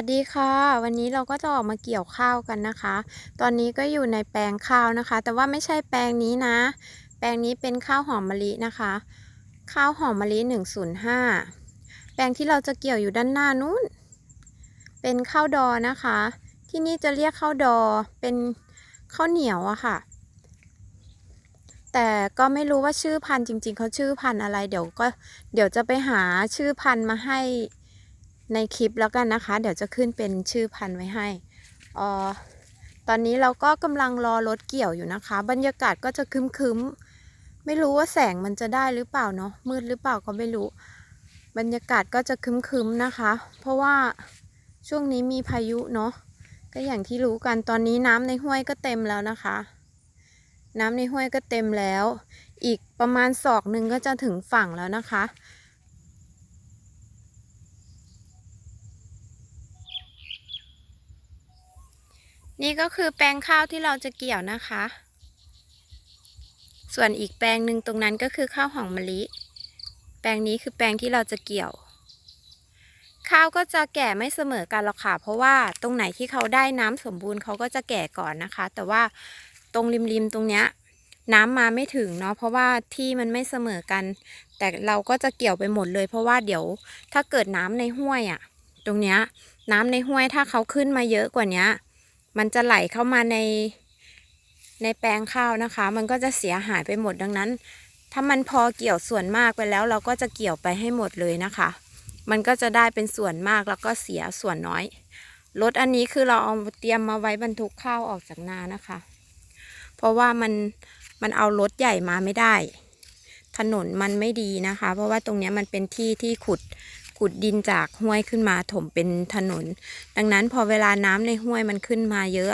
สวัสดีค่ะ วันนี้เราก็จะออกมาเกี่ยวข้าวกันนะคะ ตอนนี้ก็อยู่ในแปลงข้าวนะคะ แต่ว่าไม่ใช่แปลงนี้นะ แปลงนี้เป็นข้าวหอมมะลินะคะ ข้าวหอมมะลิ105 แปลงที่เราจะเกี่ยวอยู่ด้านหน้านู้น เป็นข้าวดอนะคะ ที่นี่จะเรียกข้าวดอ เป็นข้าวเหนียวอะค่ะ แต่ก็ไม่รู้ว่าชื่อพันธุ์จริง ๆเขาชื่อพันธุ์อะไร เดี๋ยวก็เดี๋ยวจะไปหาชื่อพันธุ์มาให้ ในคลิปแล้วกันนะคะ เดี๋ยวจะขึ้นเป็นชื่อพันธุ์ไว้ให้ออตอนนี้เราก็กำลังรอรถเกี่ยวอยู่นะคะ บรรยากาศก็จะคึมๆ ไม่รู้ว่าแสงมันจะได้หรือเปล่าเนาะมืดหรือเปล่าก็ไม่รู้ บรรยากาศก็จะคึมๆนะคะ เพราะว่าช่วงนี้มีพายุเนาะก็อย่างที่รู้กันตอนนี้น้ำในห้วยก็เต็มแล้วนะคะ น้ำในห้วยก็เต็มแล้ว อีกประมาณศอกหนึ่งก็จะถึงฝั่งแล้วนะคะ นี่ก็คือแปลงข้าวที่เราจะเกี่ยวนะคะ ส่วนอีกแปลงหนึ่งตรงนั้นก็คือข้าวหอมมะลิ แปลงนี้คือแปลงที่เราจะเกี่ยว ข้าวก็จะแก่ไม่เสมอกันหรอกค่ะ เพราะว่าตรงไหนที่เขาได้น้ำสมบูรณ์เขาก็จะแก่ก่อนนะคะ แต่ว่าตรงริมๆตรงเนี้ยน้ำมาไม่ถึงเนาะเพราะว่าที่มันไม่เสมอกัน แต่เราก็จะเกี่ยวไปหมดเลย เพราะว่าเดี๋ยวถ้าเกิดน้ำในห้วยอะ่ะ ตรงเนี้ยน้ำในห้วยถ้าเขาขึ้นมาเยอะกว่านี้ มันจะไหลเข้ามาในในแปลงข้าวนะคะ มันก็จะเสียหายไปหมดดังนั้น ถ้ามันพอเกี่ยวส่วนมากไปแล้ว เราก็จะเกี่ยวไปให้หมดเลยนะคะ มันก็จะได้เป็นส่วนมากแล้วก็เสียส่วนน้อยรถอันนี้คือเราเอาเตรียมมาไว้บรรทุกข้าวออกจากนานะคะ เพราะว่ามันมันเอารถใหญ่มาไม่ได้ ถนนมันไม่ดีนะคะ เพราะว่าตรงนี้มันเป็นที่ที่ขุด ขุดดินจากห้วยขึ้นมาถมเป็นถนน ดังนั้นพอเวลาน้ำในห้วยมันขึ้นมาเยอะ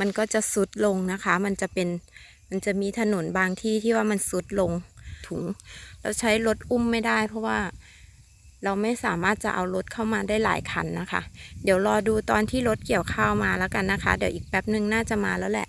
มันก็จะซุดลงนะคะ มันจะเป็นมันจะมีถนนบางที่ที่ว่ามันซุดลงถุง เราใช้รถอุ้มไม่ได้ เพราะว่าเราไม่สามารถจะเอารถเข้ามาได้หลายคันนะคะ เดี๋ยวรอดูตอนที่รถเกี่ยวข้าวมาแล้วกันนะคะ เดี๋ยวอีกแป๊บหนึ่งน่าจะมาแล้วแหละ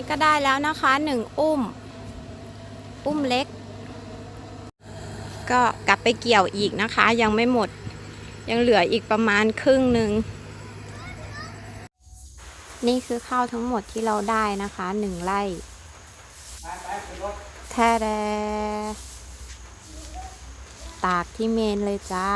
นี้ก็ได้แล้วนะคะหนึ่งอุ้ม อุ้มเล็ก ก็กลับไปเกี่ยวอีกนะคะ ยังไม่หมด ยังเหลืออีกประมาณครึ่งหนึ่ง นี่คือข้าวทั้งหมดที่เราได้นะคะหนึ่งไร่แท้แดตากที่เมนเลยจ้า